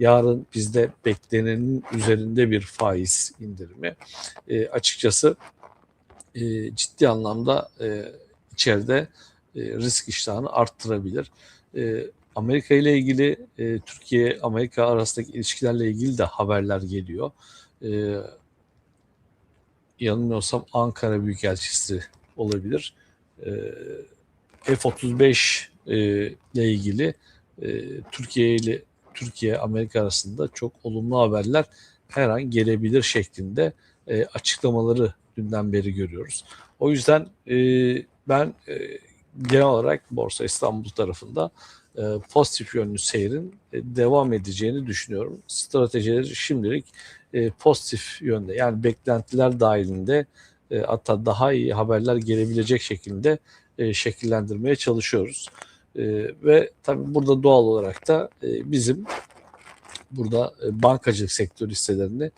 yarın bizde beklenenin üzerinde bir faiz indirimi e, açıkçası e, ciddi anlamda e, içeride e, risk iştahını arttırabilir. E, Amerika ile ilgili e, Türkiye Amerika arasındaki ilişkilerle ilgili de haberler geliyor. E, yanılmıyorsam Ankara Büyükelçisi olabilir. E, F-35 e, ile ilgili e, Türkiye ile Türkiye Amerika arasında çok olumlu haberler her an gelebilir şeklinde e, açıklamaları dünden beri görüyoruz. O yüzden e, ben e, genel olarak Borsa İstanbul tarafında e, pozitif yönlü seyrin e, devam edeceğini düşünüyorum. Stratejileri şimdilik e, pozitif yönde yani beklentiler dahilinde e, hatta daha iyi haberler gelebilecek şekilde e, şekillendirmeye çalışıyoruz. E, ve tabii burada doğal olarak da e, bizim burada e, bankacılık sektörü hisselerini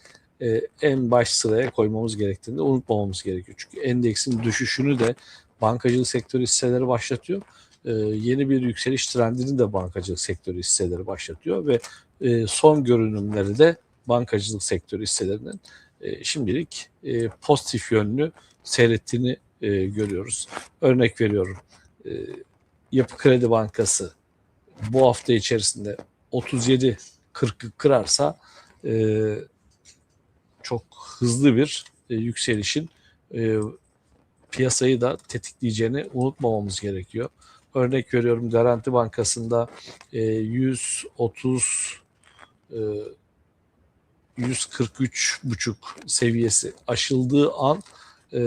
e, en baş sıraya koymamız gerektiğini unutmamamız gerekiyor. Çünkü endeksin düşüşünü de bankacılık sektörü hisseleri başlatıyor. E, yeni bir yükseliş trendini de bankacılık sektörü hisseleri başlatıyor ve e, son görünümleri de bankacılık sektörü hisselerinin e, şimdilik e, pozitif yönlü seyrettiğini e, görüyoruz. Örnek veriyorum. E, Yapı Kredi Bankası bu hafta içerisinde 37 40'ı kırarsa e, çok hızlı bir e, yükselişin e, piyasayı da tetikleyeceğini unutmamamız gerekiyor. Örnek veriyorum Garanti Bankası'nda e, 130 e, 143,5 seviyesi aşıldığı an e,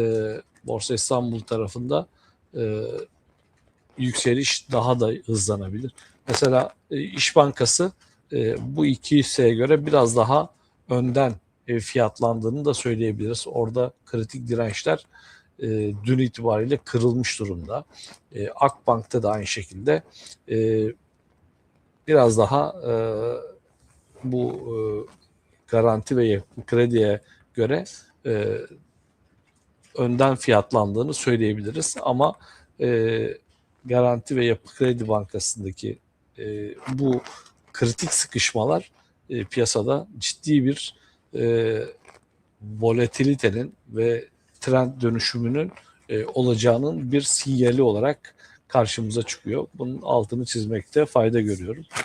Borsa İstanbul tarafında e, yükseliş daha da hızlanabilir. Mesela e, İş Bankası e, bu iki hisseye göre biraz daha önden e, fiyatlandığını da söyleyebiliriz. Orada kritik dirençler dün itibariyle kırılmış durumda. E, Akbank'ta da aynı şekilde biraz daha bu garanti ve krediye göre önden fiyatlandığını söyleyebiliriz. Ama e, Garanti ve Yapı Kredi Bankası'ndaki e, bu kritik sıkışmalar e, piyasada ciddi bir e, volatilitenin ve trend dönüşümünün e, olacağının bir sinyali olarak karşımıza çıkıyor. Bunun altını çizmekte fayda görüyorum.